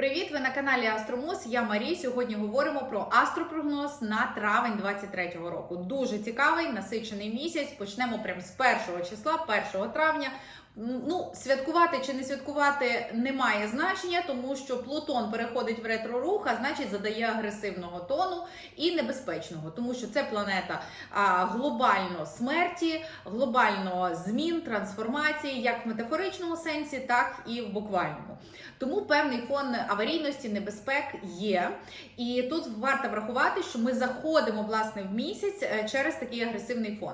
Привіт! Ви на каналі Астромус. Я Марі. Сьогодні говоримо про астропрогноз на травень 23-го року. Дуже цікавий насичений місяць. Почнемо прямо з першого числа, 1 травня. Ну, святкувати чи не святкувати немає значення, тому що Плутон переходить в ретро-рух, а значить задає агресивного тону і небезпечного, тому що це планета а, глобально смерті, глобально змін, трансформації, як в метафоричному сенсі, так і в буквальному. Тому певний фон аварійності, небезпек є. І тут варто врахувати, що ми заходимо власне в місяць е, через такий агресивний фон.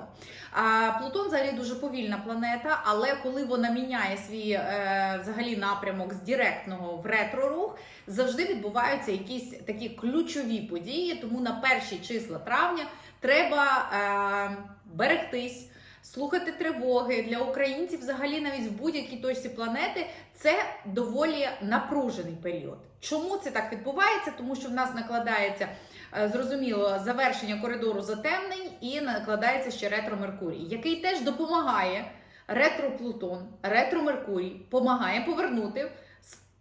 А Плутон взагалі дуже повільна планета, але коли вона міняє свій е, взагалі напрямок з директного в ретро-рух, завжди відбуваються якісь такі ключові події. Тому на перші числа травня треба е, берегтись. Слухати тривоги для українців, взагалі, навіть в будь-якій точці планети, це доволі напружений період. Чому це так відбувається? Тому що в нас накладається е, зрозуміло завершення коридору затемнень і накладається ще ретро Меркурій, який теж допомагає ретро Плутон, ретро Меркурій, допомагає повернути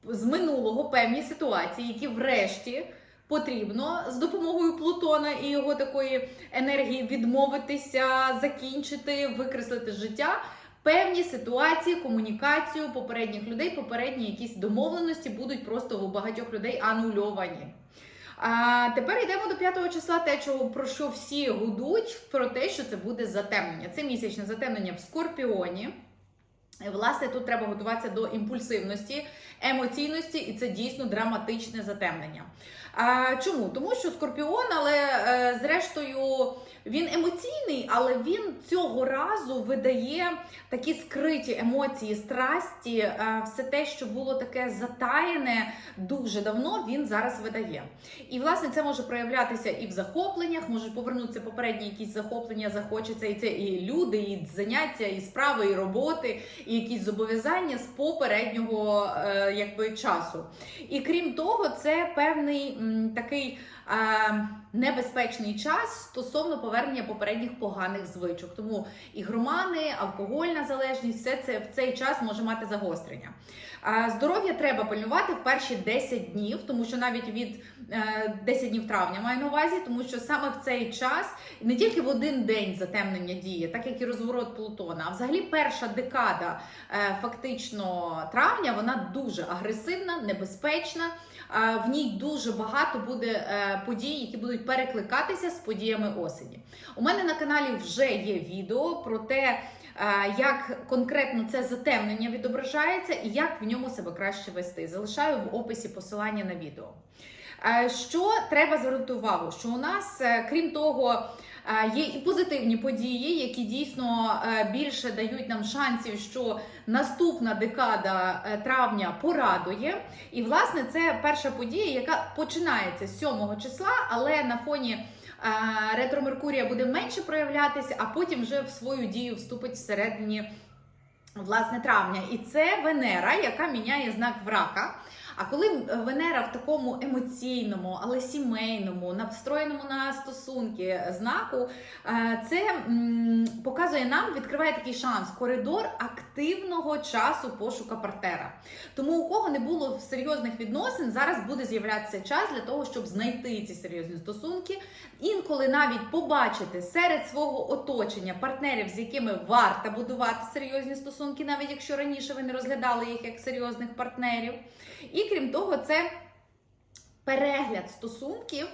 з- минулого певні ситуації, які врешті. Потрібно з допомогою Плутона і його такої енергії відмовитися, закінчити, викреслити життя певні ситуації, комунікацію попередніх людей, попередні якісь домовленості будуть просто у багатьох людей анульовані. А тепер йдемо до 5 числа, те, чого про що всі гудуть, про те, що це буде затемнення. Це місячне затемнення в Скорпіоні. Власне, тут треба готуватися до імпульсивності, емоційності, і це дійсно драматичне затемнення. А, чому? Тому що Скорпіон, але е, зрештою він емоційний, але він цього разу видає такі скриті емоції, страсті, е, все те, що було таке затаєне дуже давно, він зараз видає. І власне це може проявлятися і в захопленнях, може повернутися попередні якісь захоплення, захочеться і це і люди, і заняття, і справи, і роботи, і якісь зобов'язання з попереднього е, якби часу. І крім того, це певний такий е, небезпечний час стосовно повернення попередніх поганих звичок. Тому ігромани, алкогольна залежність, все це в цей час може мати загострення. А Здоров'я треба пильнувати в перші 10 днів, тому що навіть від е, 10 днів травня маю на увазі, тому що саме в цей час не тільки в один день затемнення діє, так як і розворот Плутона, а взагалі перша декада е, фактично травня вона дуже агресивна, небезпечна. Е, В ній дуже багато буде е, подій, які будуть перекликатися з подіями осені. У мене на каналі вже є відео про те, як конкретно це затемнення відображається і як в ньому себе краще вести. Залишаю в описі посилання на відео. Е, Що треба звернути увагу? Що у нас, е, крім того, е, є і позитивні події, які дійсно е, більше дають нам шансів, що наступна декада е, травня порадує. І, власне, це перша подія, яка починається з 7 числа, але на фоні е, ретро Меркурія буде менше проявлятися, а потім вже в свою дію вступить всередині власне травня. І це Венера, яка міняє знак в рака. А коли Венера в такому емоційному, але сімейному, настроєному на стосунки знаку, е, це показує нам, відкриває такий шанс, коридор активного часу пошука партнера. Тому у кого не було серйозних відносин, зараз буде з'являтися час для того, щоб знайти ці серйозні стосунки. Інколи навіть побачити серед свого оточення партнерів, з якими варто будувати серйозні стосунки, навіть якщо раніше ви не розглядали їх як серйозних партнерів. І крім того, це перегляд стосунків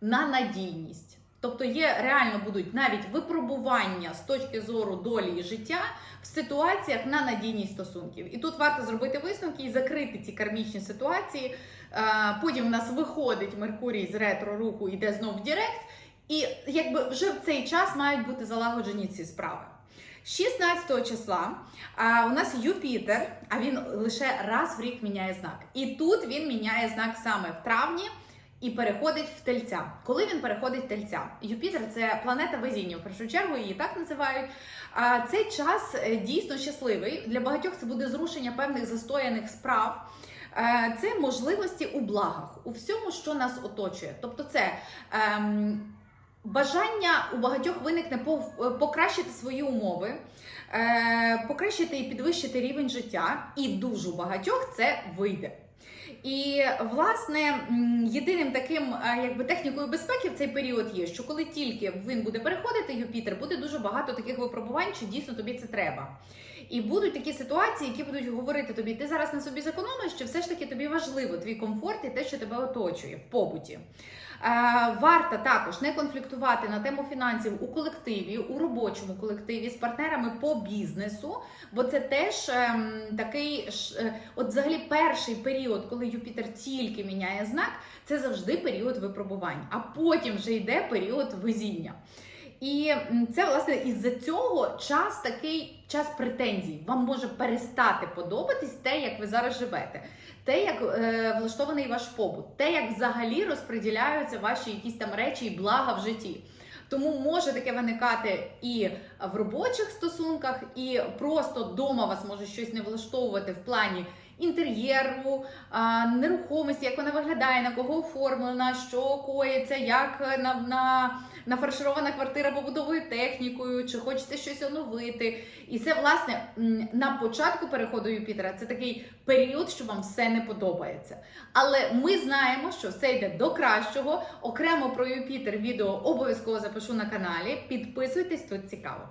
на надійність. Тобто є реально будуть навіть випробування з точки зору долі і життя в ситуаціях на надійність стосунків. І тут варто зробити висновки і закрити ці кармічні ситуації. Е, Потім у нас виходить Меркурій з ретро руху, йде знов в Дірект, і якби вже в цей час мають бути залагоджені ці справи. 16 числа а, у нас Юпітер, а він лише раз в рік міняє знак. І тут він міняє знак саме в травні і переходить в тельця. Коли він переходить в тельця? Юпітер це планета везіння, в першу чергу її так називають. А цей час е, дійсно щасливий. Для багатьох це буде зрушення певних застояних справ. Е, Це можливості у благах, у всьому, що нас оточує. Тобто, це ем, бажання у багатьох виникне покращити свої умови, е, покращити і підвищити рівень життя, і дуже у багатьох це вийде. І власне єдиним таким е, якби технікою безпеки в цей період є, що коли тільки він буде переходити Юпітер, буде дуже багато таких випробувань, чи дійсно тобі це треба. І будуть такі ситуації, які будуть говорити тобі, ти зараз на собі зекономиш, чи все ж таки тобі важливо твій комфорт і те, що тебе оточує в побуті. Е, варто також не конфліктувати на тему фінансів у колективі, у робочому колективі з партнерами по бізнесу, бо це теж ем, такий е, от взагалі перший період, коли Юпітер тільки міняє знак, це завжди період випробувань, а потім вже йде період везіння. І це власне із-за цього час такий час претензій. Вам може перестати подобатись те, як ви зараз живете, те, як е, влаштований ваш побут, те, як взагалі розподіляються ваші якісь там речі і блага в житті. Тому може таке виникати і в робочих стосунках, і просто вдома вас може щось не влаштовувати в плані інтер'єру, нерухомості, як вона виглядає, на кого оформлена, що коїться, як на, на, нафарширована квартира побудовою технікою, чи хочеться щось оновити. І це, власне, на початку переходу Юпітера це такий період, що вам все не подобається. Але ми знаємо, що все йде до кращого. Окремо про Юпітер відео обов'язково запишу на каналі. Підписуйтесь, тут цікаво.